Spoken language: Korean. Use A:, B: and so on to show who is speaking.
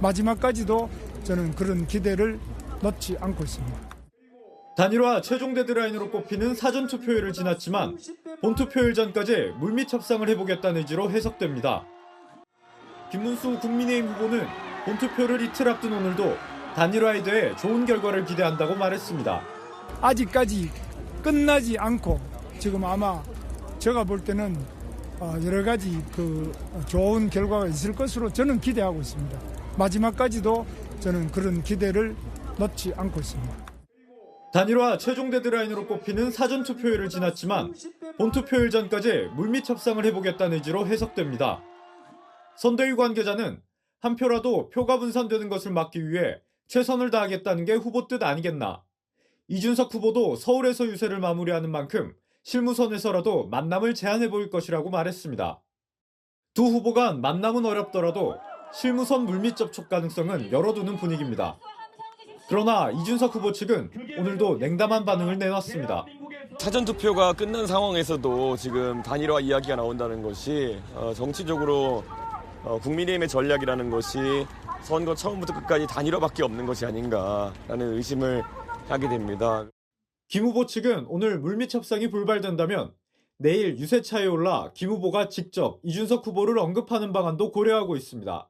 A: 마지막까지도 저는 그런 기대를 놓지 않고 있습니다.
B: 단일화 최종 데드라인으로 꼽히는 사전 투표일을 지났지만 본 투표일 전까지 물밑 협상을 해보겠다는 의지로 해석됩니다. 김문수 국민의힘 후보는 본 투표를 이틀 앞둔 오늘도 단일화에 대해 좋은 결과를 기대한다고 말했습니다.
A: 아직까지 끝나지 않고 지금 아마 제가 볼 때는 어, 여러 가지 그 좋은 결과가 있을 것으로 저는 기대하고 있습니다. 마지막까지도 저는 그런 기대를 놓지 않고 있습니다.
B: 단일화 최종 데드라인으로 꼽히는 사전 투표일을 지났지만 본 투표일 전까지 물밑 협상을 해보겠다는 의지로 해석됩니다. 선대위 관계자는 한 표라도 표가 분산되는 것을 막기 위해 최선을 다하겠다는 게 후보 뜻 아니겠나. 이준석 후보도 서울에서 유세를 마무리하는 만큼 실무선에서라도 만남을 제안해 보일 것이라고 말했습니다. 두 후보 간 만남은 어렵더라도 실무선 물밑 접촉 가능성은 열어두는 분위기입니다. 그러나 이준석 후보 측은 오늘도 냉담한 반응을 내놨습니다.
C: 사전 투표가 끝난 상황에서도 지금 단일화 이야기가 나온다는 것이 어, 정치적으로 어, 국민의힘의 전략이라는 것이 선거 처음부터 끝까지 단일화밖에 없는 것이 아닌가라는 의심을 하게 됩니다.
B: 김 후보 측은 오늘 물밑 협상이 불발된다면 내일 유세차에 올라 김 후보가 직접 이준석 후보를 언급하는 방안도 고려하고 있습니다.